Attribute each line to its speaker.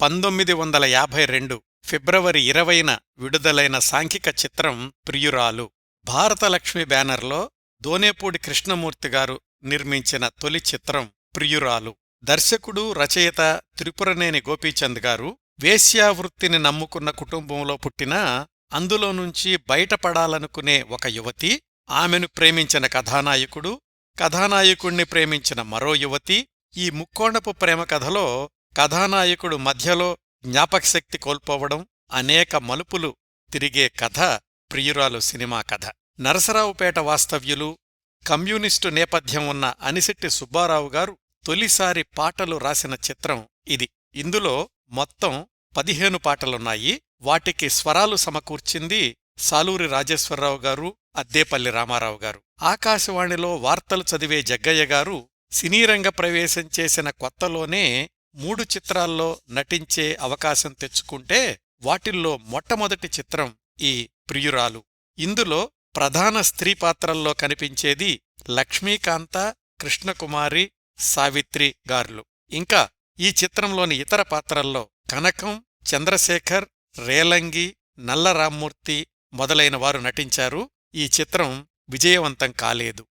Speaker 1: పంతొమ్మిది వందల యాభై రెండు ఫిబ్రవరి ఇరవైన విడుదలైన సాంఘిక చిత్రం ప్రియురాలు. భారతలక్ష్మి బ్యానర్లో దోనేపూడి కృష్ణమూర్తి గారు నిర్మించిన తొలి చిత్రం ప్రియురాలు. దర్శకుడు రచయిత త్రిపురనేని గోపీచంద్ గారు వేశ్యావృత్తిని నమ్ముకున్న కుటుంబంలో పుట్టినా అందులో నుంచి బయటపడాలనుకునే ఒక యువతి ఆమెను ప్రేమించిన కథానాయకుడు కథానాయకుణ్ణి ప్రేమించిన మరో యువతి ఈ ముక్కోణపు ప్రేమ కథలో కథానాయకుడు మధ్యలో జ్ఞాపకశక్తి కోల్పోవడం అనేక మలుపులు తిరిగే కథ ప్రియురాలు సినిమా కథ. నరసరావుపేట వాస్తవ్యులు కమ్యూనిస్టు నేపథ్యం ఉన్న అనిశెట్టి సుబ్బారావు గారు తొలిసారి పాటలు రాసిన చిత్రం ఇది. ఇందులో మొత్తం పదిహేను పాటలున్నాయి. వాటికి స్వరాలు సమకూర్చింది సాలూరి రాజేశ్వరరావు గారు అద్దేపల్లి రామారావు గారు. ఆకాశవాణిలో వార్తలు చదివే జగ్గయ్య గారు సినీరంగ ప్రవేశం చేసిన కొత్తలోనే మూడు చిత్రాల్లో నటించే అవకాశం తెచ్చుకుంటే వాటిల్లో మొట్టమొదటి చిత్రం ఈ ప్రియురాలు. ఇందులో ప్రధాన స్త్రీ పాత్రల్లో కనిపించేది లక్ష్మీకాంత కృష్ణకుమారి సావిత్రి గార్లు. ఇంకా ఈ చిత్రంలోని ఇతర పాత్రల్లో కనకం చంద్రశేఖర్ రేలంగి నల్లరామ్మూర్తి మొదలైన వారు నటించారు. ఈ చిత్రం విజయవంతం కాలేదు.